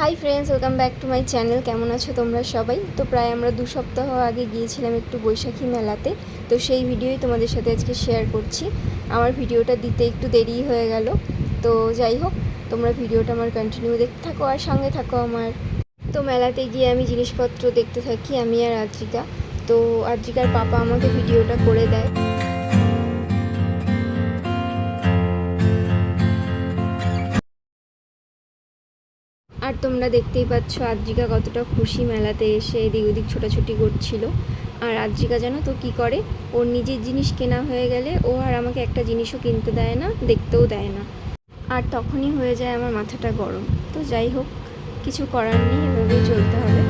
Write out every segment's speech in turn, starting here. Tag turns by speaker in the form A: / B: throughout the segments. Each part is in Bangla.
A: Hi friends welcome back to my channel কেমন আছো তোমরা সবাই? তো প্রায় আমরা দু সপ্তাহ আগে গিয়েছিলাম একটু বৈশাখী মেলাতে। তো সেই ভিডিওই তোমাদের সাথে আজকে শেয়ার করছি। আমার ভিডিওটা দিতে একটু দেরি হয়ে গেল। তো যাই হোক, তোমরা ভিডিওটা আমার কন্টিনিউ দেখতে থাকো আর সঙ্গে থাকো আমার। তো মেলাতে গিয়ে আমি জিনিসপত্র দেখতে থাকি, আমি আর আদ্রিকা তো আদ্রিকার পাপা আমাকে ভিডিওটা করে দেয়। আর তোমরা দেখতেই পাচ্ছ আদ্রিকা কতটা খুশি মেলাতে এসে এদিক ওদিক ছোটাছুটি করছিল। আর আদ্রিকা জানো তো কি করে? ওর নিজের জিনিস কেনা হয়ে গেলে ও আর আমাকে একটা জিনিসও কিনতে দেয় না, দেখতেও দেয় না। আর তখনই হয়ে যায় আমার মাথাটা গরম। তো যাই হোক, কিছু করার নেই, এভাবেই চলতে হবে।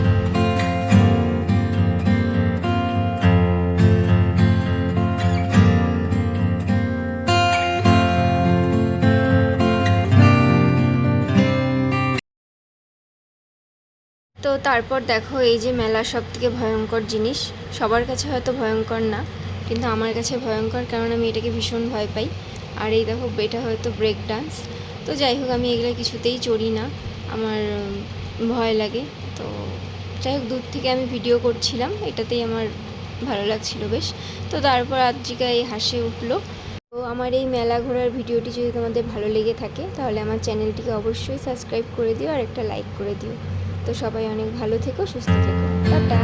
A: তো তারপর দেখো এই যে মেলার সব থেকে ভয়ঙ্কর জিনিস। সবার কাছে হয়তো ভয়ঙ্কর না, কিন্তু আমার কাছে ভয়ঙ্কর কারণ আমি এটাকে ভীষণ ভয় পাই। আর এই দেখো, এটা হয়তো ব্রেক ডান্স তো যাই হোক, আমি এগুলো কিছুতেই চড়ি না। আমার ভয় লাগে। তো যাই হোক, দূর থেকে আমি ভিডিও করছিলাম। এটাতেই আমার ভালো লাগছিল বেশ। তো তারপর আদ্রিকা এই হাসে উঠল। তো আমার এই মেলা ঘোরার ভিডিওটি যদি তোমাদের ভালো লেগে থাকে, তাহলে আমার চ্যানেলটিকে অবশ্যই সাবস্ক্রাইব করে দিও আর একটা লাইক করে দিও। তো সবাই অনেক ভালো থেকো সুস্থ থেকো। টাটা।